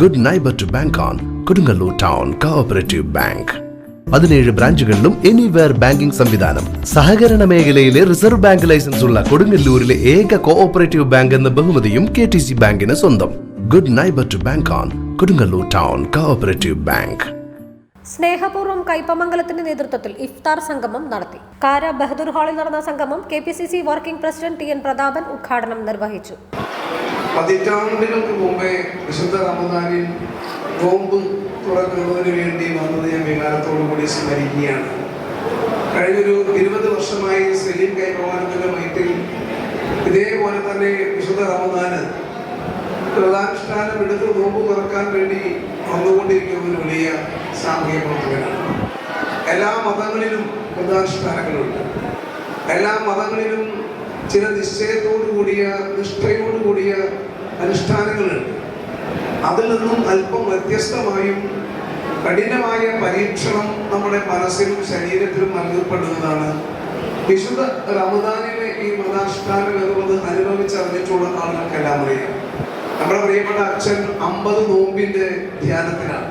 Good neighbour to bank on Kodungallur town cooperative bank പതിനേഴ് ബ്രാഞ്ചുകളിലും anywhere banking സംവിധാനം. സഹകരണ മേഖലയിലെ റിസർവ് ബാങ്ക് ലൈസൻസ് ഉള്ള കൊടുങ്ങല്ലൂരിലെ ഏക കോഓപ്പറേറ്റീവ് ബാങ്ക് എന്ന ബഹുമതിയും കെ ടി സി ബാങ്കിന് സ്വന്തം. Good neighbour to bank on Kodungallur town cooperative bank സ്നേഹപൂർവം കൈപ്പമംഗലത്തിന്റെ നേതൃത്വത്തിൽ ഇഫ്താർ സംഗമം നടത്തി. കാര ബഹദൂർ ഹാളിൽ നടന്ന സംഗമം K working president T N Prathapan ഉദ്ഘാടനം നിർവഹിച്ചു. പതിറ്റാണ്ടുകൾക്ക് മുമ്പേ വിശുദ്ധ റമദാനിൽ നോമ്പ് തുറക്കുന്നതിന് വേണ്ടി വന്നത് ഞാൻ വികാരത്തോടു കൂടി സ്മരിക്കുകയാണ്. കഴിഞ്ഞൊരു ഇരുപത് വർഷമായി സെലീം കൈപ്രവാനത്തിന്റെ മൈറ്റിൽ ഇതേപോലെ തന്നെ വിശുദ്ധ റമദാന് പ്രധാനുഷ്ഠാനം എടുത്ത് നോമ്പ് തുറക്കാൻ വേണ്ടി വന്നുകൊണ്ടിരിക്കുന്ന ഒരു വലിയ സാമൂഹിക പ്രവർത്തകനാണ്. എല്ലാ മതങ്ങളിലും പ്രധാനുഷ്ഠാനങ്ങളുണ്ട് എല്ലാ മതങ്ങളിലും ചില നിശ്ചയത്തോടു കൂടിയ നിഷ്ഠയോടു കൂടിയ അനുഷ്ഠാനങ്ങളുണ്ട്. അതിൽ നിന്നും അല്പം വ്യത്യസ്തമായും കഠിനമായ പരീക്ഷണം നമ്മുടെ മനസ്സിലും ശരീരത്തിലും നൽകപ്പെടുന്നതാണ്. വിശുദ്ധ റമദാനിലെ ഈ മതാനുഷ്ഠാനം എന്നുള്ളത് അനുഭവിച്ചറിഞ്ഞിട്ടുള്ള ആളുകൾക്കെല്ലാം അറിയാം നമ്മുടെ പ്രിയപ്പെട്ട അച്ഛൻ അമ്പത് നോമ്പിന്റെ ധ്യാനത്തിലാണ്.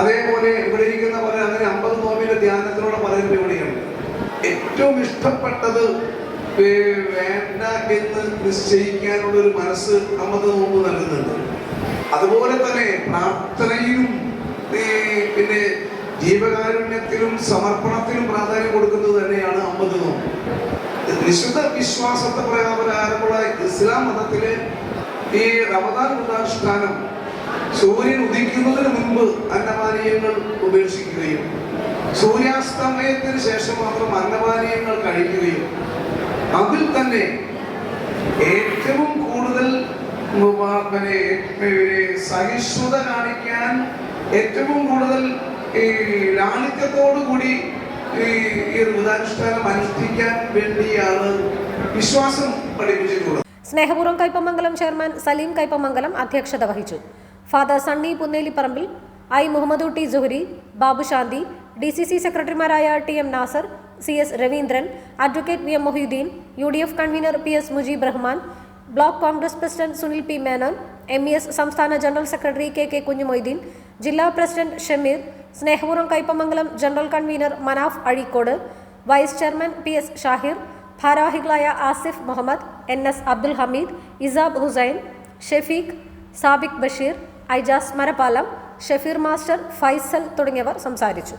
അതേപോലെ ഇവിടെ ഇരിക്കുന്ന പോലെ അങ്ങനെ അമ്പത് നോമ്പിന്റെ ധ്യാനത്തിനുള്ള പലരും ഇവിടെയുണ്ട് ഏറ്റവും ഇഷ്ടപ്പെട്ടത് വേണ്ട എന്ന് നിശ്ചയിക്കാനുള്ള ഒരു മനസ്സ് നമുക്ക് മുമ്പ് നൽകുന്നുണ്ട്. അതുപോലെ തന്നെ പ്രാർത്ഥനയിലും പിന്നെ ജീവകാരുണ്യത്തിലും സമർപ്പണത്തിലും പ്രാധാന്യം കൊടുക്കുന്നത് തന്നെയാണ് അമ്പത് നോമ്പ്. വിശുദ്ധ വിശ്വാസത്തെ പ്രകാരമുള്ള ഇസ്ലാം മതത്തിലെ ഈ റമദാൻ ഉദാഷ്ഠാനം സൂര്യൻ ഉദിക്കുന്നതിന് മുമ്പ് അന്നപാനീയങ്ങൾ ഉപേക്ഷിക്കുകയും സൂര്യാസ്തമയത്തിന് ശേഷം മാത്രം അന്നപാനീയങ്ങൾ കഴിക്കുകയും അതിൽ തന്നെ ഏറ്റവും കൂടുതൽ സഹിഷ്ണുത കാണിക്കാൻ ഏറ്റവും കൂടുതൽ ഈ ലാളിത്യത്തോടുകൂടി ഈ വ്രതാനുഷ്ഠാനം അനുഷ്ഠിക്കാൻ വേണ്ടിയാണ് വിശ്വാസം പഠിപ്പിച്ചിട്ടുള്ളത്. സ്നേഹപൂർവം കൈപ്പമംഗലം ചെയർമാൻ സലീം കൈപ്പമംഗലം അധ്യക്ഷത വഹിച്ചു. Father Sunny Punnelipparambil I Muhammad T Juhari Babu Shanti D C C സെക്രട്ടറിമാരായ T M Nasar C S Raveendran advocate V M Moheeddeen U D F convener P S Mujeeb Rahman block Congress president Sunil P Menon M E S സംസ്ഥാന general secretary K K Kunjumoideen ജില്ലാ president Shameer സ്നേഹപൂർവം Kaipamangalam general convener Manaf Azhikode vice chairman P S Shahir ഭാരാഹികളായ Asif Muhammad N S Abdul Hameed Isab Hussain Shefeeq Sabik Basheer Aijas Marappalam Shefeer master Faisal തുടങ്ങിയവർ സംസാരിച്ചു.